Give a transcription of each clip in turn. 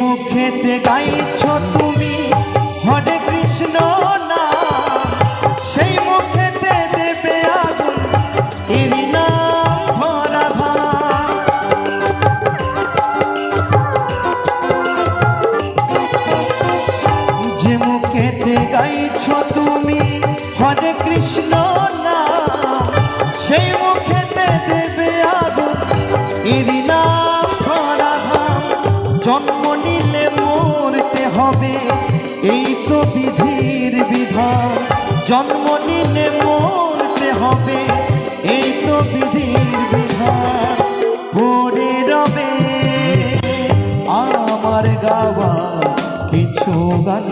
মুখেতে গাইছ তুমি। হরে কৃষ্ণ না সেই মুখেতে দেবে আগুন এরি নাম ভরা যে মুখেতে গাইছ তুমি, হরে কৃষ্ণ না সেই মুখেতে আমার গাওয়া কিছু গান।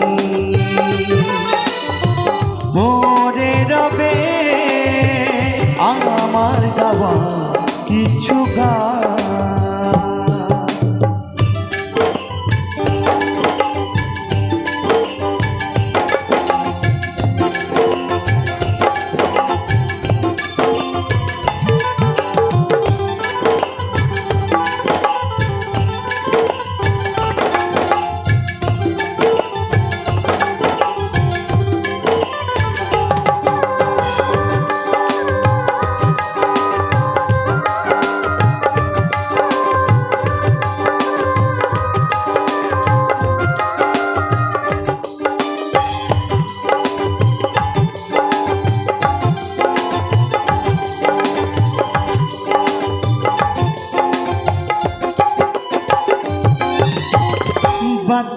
মোরে রবে আমার গাওয়া কিছু গান।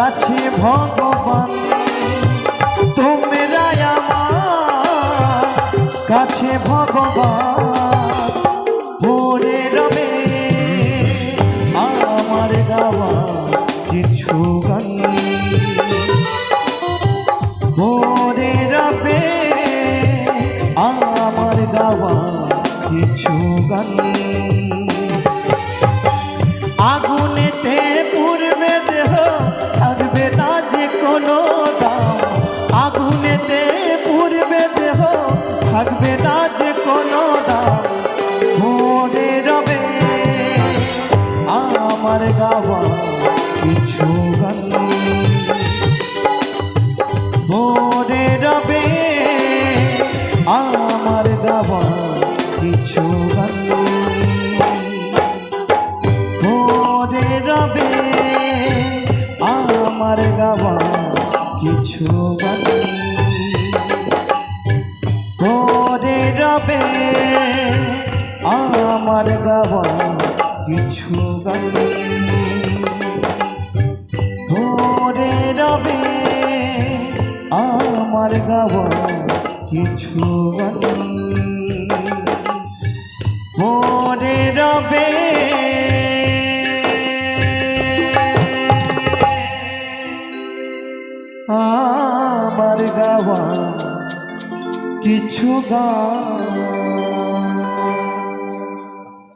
ভগবান। তোমরা আমার কাছে ভগবান। ভোরে রবে আমার গাওয়া কিছু গান। ভোরে রবে আমার গাওয়া কিছু গান। থাকবে না যে কোনো দাম। ভোরে রবে আমার গাওয়া কিছু গান। ভোরে রবে আমার গাওয়া কিছু গান। ভোরে রবে আমার গাওয়া কিছু গান। আমার গাওয়া কিছু গান। ভোরে রবে আমার গাওয়া কিছু গান। ভোরে রবে আমার গাওয়া কিছু গান।